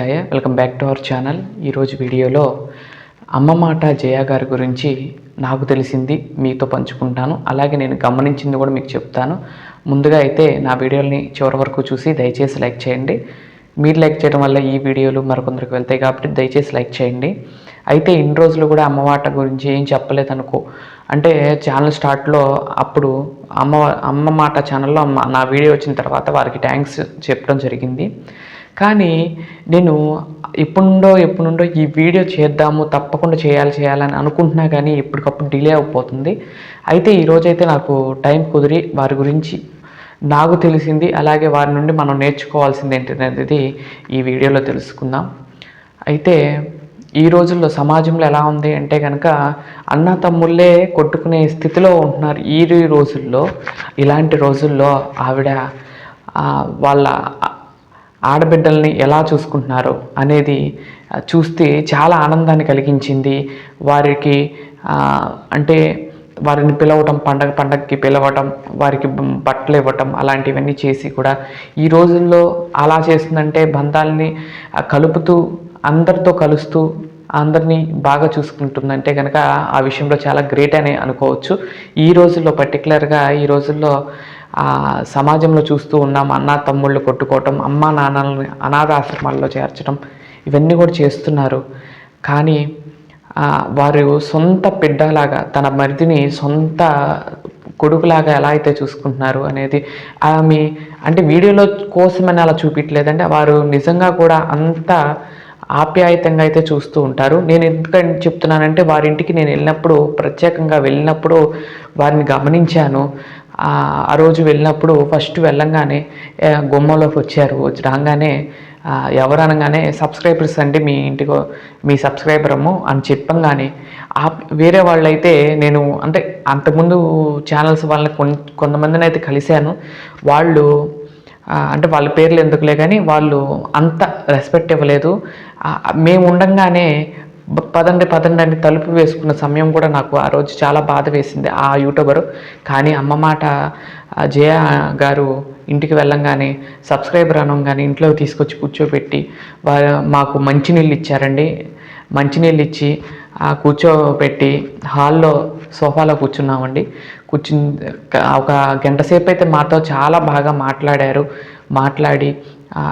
Chaya welcome back to our channel ఈరోజు వీడియోలో అమ్మ మాట జయ గారి గురించి నాకు తెలిసింది మీతో పంచుకుంటాను. అలాగే నేను గమనించింది కూడా మీకు చెప్తాను. ముందుగా అయితే నా వీడియోని చివరి వరకు చూసి దయచేసి లైక్ చేయండి. మీరు లైక్ చేయడం వల్ల ఈ వీడియోలు మరికొందరికి వెళ్తాయి కాబట్టి దయచేసి లైక్ చేయండి. అయితే ఇన్ని రోజులు కూడా అమ్మ మాట గురించి ఏం చెప్పలేదు అనుకో అంటే ఛానల్ స్టార్ట్లో అప్పుడు అమ్మ అమ్మ మాట ఛానల్లో అమ్మ నా వీడియో వచ్చిన తర్వాత వారికి థ్యాంక్స్ చెప్పడం జరిగింది. కానీ నేను ఎప్పుడుండో ఎప్పుడుండో ఈ వీడియో చేద్దాము తప్పకుండా చేయాలి చేయాలని అనుకుంటున్నా కానీ ఎప్పటికప్పుడు డిలే అయిపోతుంది. అయితే ఈరోజైతే నాకు టైం కుదిరి వారి గురించి నాకు తెలిసింది అలాగే వారి నుండి మనం నేర్చుకోవాల్సింది ఏంటనేది ఈ వీడియోలో తెలుసుకుందాం. అయితే ఈ రోజుల్లో సమాజంలో ఎలా ఉంది అంటే కనుక అన్న తమ్ముళ్ళే కొట్టుకునే స్థితిలో ఉంటున్నారు. ఈ రోజుల్లో ఇలాంటి రోజుల్లో ఆవిడ వాళ్ళ ఆడబిడ్డల్ని ఎలా చూసుకుంటున్నారు అనేది చూస్తే చాలా ఆనందాన్ని కలిగించింది. వారికి అంటే వారిని పిలవటం పండగ పండగకి పిలవటం వారికి బట్టలు ఇవ్వటం అలాంటివన్నీ చేసి కూడా ఈ రోజుల్లో అలా చేస్తుందంటే బంధాలని కలుపుతూ అందరితో కలుస్తూ అందరినీ బాగా చూసుకుంటుందంటే కనుక ఆ విషయంలో చాలా గ్రేట్ అని అనుకోవచ్చు. ఈ రోజుల్లో పర్టికులర్గా ఈ రోజుల్లో సమాజంలో చూస్తూ ఉన్నాం. అన్న తమ్ముళ్ళు కొట్టుకోవటం అమ్మ నాన్నల్ని అనాథాశ్రమాల్లో చేర్చడం ఇవన్నీ కూడా చేస్తున్నారు. కానీ వారు సొంత బిడ్డలాగా తన మరిదిని సొంత కొడుకులాగా ఎలా అయితే చూసుకుంటున్నారు అనేది ఆమె అంటే వీడియోలో కోసమని అలా చూపించలేదంటే వారు నిజంగా కూడా అంత ఆప్యాయతంగా అయితే చూస్తూ ఉంటారు. నేను ఎందుకని చెప్తున్నానంటే వారింటికి నేను వెళ్ళినప్పుడు ప్రత్యేకంగా వెళ్ళినప్పుడు వారిని గమనించాను. ఆ రోజు వెళ్ళినప్పుడు ఫస్ట్ వెళ్ళంగానే గుమ్మలోకి గుమ్మంలోకి వచ్చారు. వచ్చి రాగానే ఎవరనగానే ఎవరు అనగానే సబ్స్క్రైబర్స్ అంటే మీ ఇంటికి మీ సబ్స్క్రైబరము అని చెప్పంగానే ఆ వేరే వాళ్ళైతే నేను అంటే అంతకుముందు ఛానల్స్ వాళ్ళని కొన్ కొంతమందిని అయితే కలిశాను. వాళ్ళు అంటే వాళ్ళ పేర్లు ఎందుకులే కానీ వాళ్ళు అంత రెస్పెక్ట్ ఇవ్వలేదు. మేము ఉండంగానే పదండి పదండి అని తలుపు వేసుకున్న సమయం కూడా నాకు ఆ రోజు చాలా బాధ వేసింది. ఆ యూట్యూబరు. కానీ అమ్మ మాట జయా జయ గారు ఇంటికి వెళ్ళంగానే సబ్స్క్రైబర్ అనగానే ఇంట్లో తీసుకొచ్చి కూర్చోబెట్టి వా- మాకు మంచినీళ్ళు ఇచ్చారండి. మంచినీళ్ళు ఇచ్చి ఆ కూర్చోబెట్టి హాల్లో సోఫాలో కూర్చున్నామండి. కూర్చుని ఒక గంట సేపు అయితే మాతో చాలా బాగా మాట్లాడారు. మాట్లాడి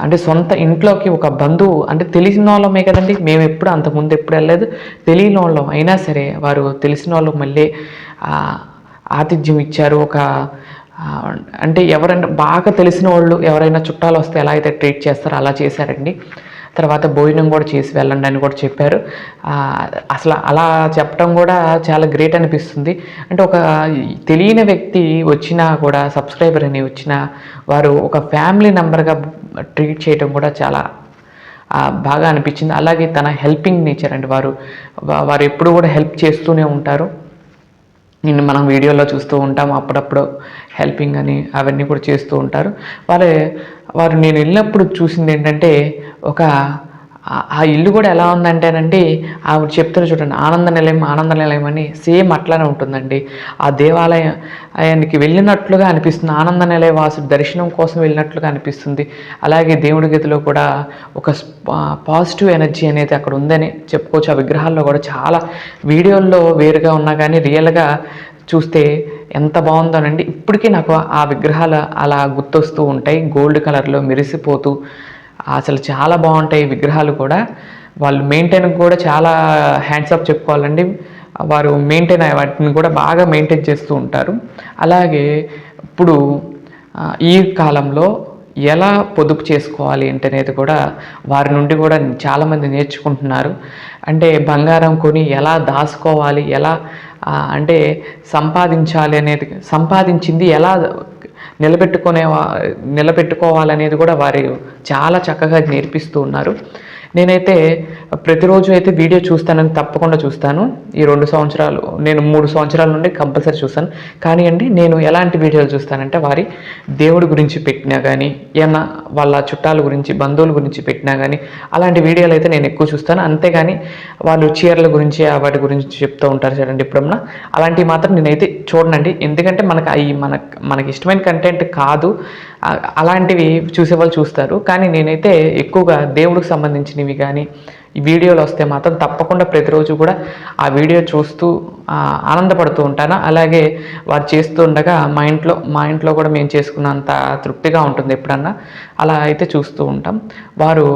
అంటే సొంత ఇంట్లోకి ఒక బంధువు అంటే తెలిసిన వాళ్ళమే కదండి. మేము ఎప్పుడు అంతకుముందు ఎప్పుడు వెళ్ళలేదు. తెలియని వాళ్ళం అయినా సరే వారు తెలిసిన వాళ్ళు మళ్ళీ ఆతిథ్యం ఇచ్చారు. ఒక అంటే ఎవరైనా బాగా తెలిసిన వాళ్ళు ఎవరైనా చుట్టాలు వస్తే ఎలా అయితే ట్రీట్ చేస్తారో అలా చేశారండి. తర్వాత భోజనం కూడా చేసి వెళ్ళండి అని కూడా చెప్పారు. అసలు అలా చెప్పడం కూడా చాలా గ్రేట్ అనిపిస్తుంది. అంటే ఒక తెలియని వ్యక్తి వచ్చినా కూడా సబ్స్క్రైబర్ అని వచ్చినా వారు ఒక ఫ్యామిలీ మెంబర్గా ట్రీట్ చేయడం కూడా చాలా బాగా అనిపించింది. అలాగే తన హెల్పింగ్ నేచర్ అండి వారు. వారు ఎప్పుడు కూడా హెల్ప్ చేస్తూనే ఉంటారు. నిన్ను మనం వీడియోలో చూస్తూ ఉంటాం అప్పుడప్పుడు హెల్పింగ్ అని అవన్నీ కూడా చేస్తూ ఉంటారు. వారు వారు నేను వెళ్ళినప్పుడు చూసింది ఏంటంటే ఒక ఆ- ఇల్లు కూడా ఎలా ఉందంటేనండి ఆవిడ చెప్తారు చూడండి ఆనంద నిలయం ఆనంద నిలయం అని సేమ్ అట్లానే ఉంటుందండి. ఆ దేవాలయం ఆయనకి వెళ్ళినట్లుగా అనిపిస్తుంది ఆనంద నిలయ వాసుడు దర్శనం కోసం వెళ్ళినట్లుగా అనిపిస్తుంది. అలాగే దేవుడి గదిలో కూడా ఒక పాజిటివ్ ఎనర్జీ అనేది అక్కడ ఉందని చెప్పుకోవచ్చు. ఆ విగ్రహాల్లో కూడా చాలా వీడియోల్లో వేరుగా ఉన్నా కానీ రియల్గా చూస్తే ఎంత బాగుందోనండి. ఇప్పటికీ నాకు ఆ విగ్రహాలు అలా గుర్తొస్తూ ఉంటాయి. గోల్డ్ కలర్లో మెరిసిపోతూ అసలు చాలా బాగుంటాయి విగ్రహాలు కూడా. వాళ్ళు మెయింటైన్ కూడా చాలా హ్యాండ్స్ ఆఫ్ చెప్పుకోవాలండి. వారు మెయింటైన్ వాటిని కూడా బాగా మెయింటైన్ చేస్తూ ఉంటారు. అలాగే ఇప్పుడు ఈ కాలంలో ఎలా పొదుపు చేసుకోవాలి అనేది కూడా వారి నుండి కూడా చాలామంది నేర్చుకుంటున్నారు. అంటే బంగారం కొని ఎలా దాచుకోవాలి ఎలా అంటే సంపాదించాలి అనేది సంపాదించింది ఎలా నిలబెట్టుకునే వా- నిలబెట్టుకోవాలనేది కూడా వారు చాలా చక్కగా నేర్పిస్తూ ఉన్నారు. నేనైతే ప్రతిరోజు అయితే వీడియో చూస్తానని తప్పకుండా చూస్తాను. ఈ రెండు సంవత్సరాలు నేను మూడు సంవత్సరాల నుండి కంపల్సరీ చూస్తాను. కానీ అండి నేను ఎలాంటి వీడియోలు చూస్తానంటే వారి దేవుడి గురించి పెట్టినా కానీ ఏమన్నా వాళ్ళ చుట్టాల గురించి బంధువుల గురించి పెట్టినా కానీ అలాంటి వీడియోలు అయితే నేను ఎక్కువ చూస్తాను. అంతేగాని వాళ్ళు చీరల గురించి ఆ వాటి గురించి చెప్తూ ఉంటారు చూడండి ఇప్పుడన్నా అలాంటివి మాత్రం నేనైతే చూడనండి. ఎందుకంటే మనకు అవి మనకు మనకి ఇష్టమైన కంటెంట్ కాదు. అలాంటివి చూసేవాళ్ళు చూస్తారు. కానీ నేనైతే ఎక్కువగా దేవుడికి సంబంధించినవి కానీ ఈ వీడియోలు వస్తే మాత్రం తప్పకుండా ప్రతిరోజు కూడా ఆ వీడియో చూస్తూ ఆనందపడుతూ ఉంటాను. అలాగే వారు చేస్తూ ఉండగా మా ఇంట్లో మా ఇంట్లో కూడా మేము చేసుకున్నంత తృప్తిగా ఉంటుంది ఎప్పుడన్నా. అలా అయితే చూస్తూ ఉంటాం. వారు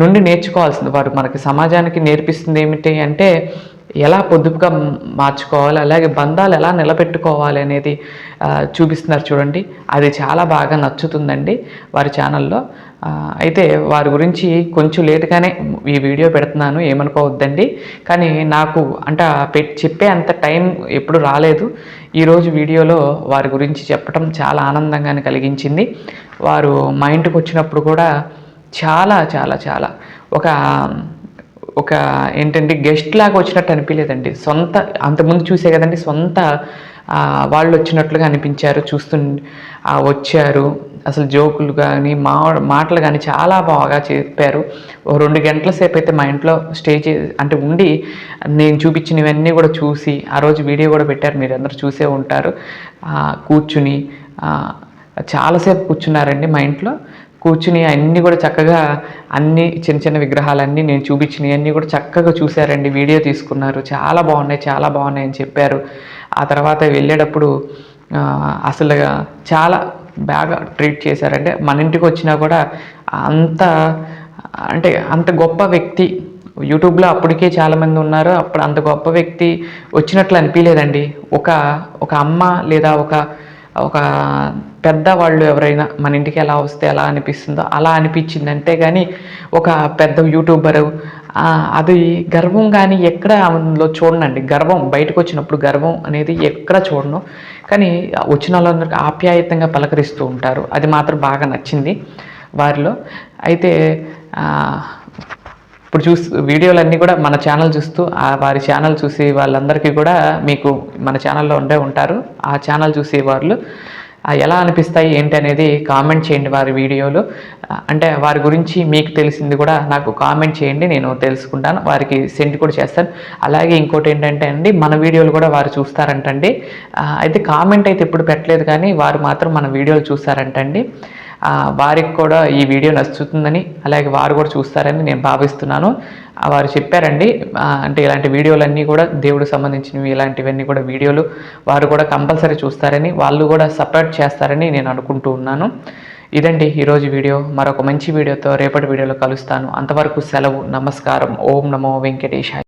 నుండి నేర్చుకోవాల్సింది వారు మనకి సమాజానికి నేర్పిస్తుంది ఏమిటి అంటే ఎలా పొదుపుగా మార్చుకోవాలి అలాగే బంధాలు ఎలా నిలబెట్టుకోవాలి అనేది చూపిస్తున్నారు చూడండి. అది చాలా బాగా నచ్చుతుందండి వారి ఛానల్లో. అయితే వారి గురించి కొంచెం లేటుగానే ఈ వీడియో పెడుతున్నాను ఏమనుకోవద్దండి. కానీ నాకు అంటే చెప్పే అంత టైం ఎప్పుడు రాలేదు. ఈరోజు వీడియోలో వారి గురించి చెప్పడం చాలా ఆనందంగానే కలిగించింది. వారు మా ఇంటికి వచ్చినప్పుడు కూడా చాలా చాలా చాలా ఒక ఒక ఏంటంటే గెస్ట్ లాగా వచ్చినట్టు అనిపించలేదండి సొంత అంతకుముందు చూసే కదండి సొంత వాళ్ళు వచ్చినట్లుగా అనిపించారు చూస్తు వచ్చారు. అసలు జోకులు కానీ మా మాటలు కానీ చాలా బాగా చెప్పారు. రెండు గంటల సేపు అయితే మా ఇంట్లో స్టే చే అంటే ఉండి నేను చూపించినవన్నీ కూడా చూసి ఆ రోజు వీడియో కూడా పెట్టారు. మీరు అందరూ చూసే ఉంటారు. కూర్చుని చాలాసేపు కూర్చున్నారండి మా ఇంట్లో. కూర్చుని అన్నీ కూడా చక్కగా అన్ని చిన్న చిన్న విగ్రహాలన్నీ నేను చూపించినవి అన్నీ కూడా చక్కగా చూశారండి. వీడియో తీసుకున్నారు. చాలా బాగున్నాయి చాలా బాగున్నాయి అని చెప్పారు. ఆ తర్వాత వెళ్ళేటప్పుడు అసలుగా అసలు చాలా బాగా ట్రీట్ చేశారంటే మన ఇంటికి వచ్చినా కూడా అంత అంటే అంత గొప్ప వ్యక్తి యూట్యూబ్లో అప్పటికే చాలామంది ఉన్నారు. అప్పుడు అంత గొప్ప వ్యక్తి వచ్చినట్లు అనిపించలేదండి ఒక ఒక అమ్మ లేదా ఒక ఒక పెద్ద వాళ్ళు ఎవరైనా మన ఇంటికి ఎలా వస్తే ఎలా అనిపిస్తుందో అలా అనిపించింది. అంతేగాని ఒక పెద్ద యూట్యూబరు అది గర్వం కానీ ఎక్కడ అందులో చూడనండి. గర్వం బయటకు వచ్చినప్పుడు గర్వం అనేది ఎక్కడ చూడను. కానీ వచ్చిన వాళ్ళందరికీ ఆప్యాయతంగా పలకరిస్తూ ఉంటారు. అది మాత్రం బాగా నచ్చింది వారిలో. అయితే ఇప్పుడు చూసి వీడియోలన్నీ కూడా మన ఛానల్ చూస్తూ ఆ వారి ఛానల్ చూసి వాళ్ళందరికీ కూడా మీకు మన ఛానల్లో ఉండే ఉంటారు. ఆ ఛానల్ చూసే వాళ్ళు ఎలా అనిపిస్తాయి ఏంటి అనేది కామెంట్ చేయండి వారి వీడియోలు. అంటే వారి గురించి మీకు తెలిసింది కూడా నాకు కామెంట్ చేయండి నేను తెలుసుకుంటాను వారికి సెండ్ కూడా చేస్తాను. అలాగే ఇంకోటి ఏంటంటే అండి మన వీడియోలు కూడా వారు చూస్తారంటండి. అయితే కామెంట్ అయితే ఎప్పుడు పెట్టలేదు కానీ వారు మాత్రం మన వీడియోలు చూస్తారంటండి. అండి వారికి కూడా ఈ వీడియో నచ్చుతుందని అలాగే వారు కూడా చూస్తారని నేను భావిస్తున్నాను. వారు చెప్పారండి అంటే ఇలాంటి వీడియోలన్నీ కూడా దేవుడికి సంబంధించినవి ఇలాంటివన్నీ కూడా వీడియోలు వారు కూడా కంపల్సరీ చూస్తారని వాళ్ళు కూడా సపోర్ట్ చేస్తారని నేను అనుకుంటూ ఉన్నాను. ఇదండి ఈరోజు వీడియో. మరొక మంచి వీడియోతో రేపటి వీడియోలో కలుస్తాను. అంతవరకు సెలవు నమస్కారం. ఓం నమో వెంకటేశాయ.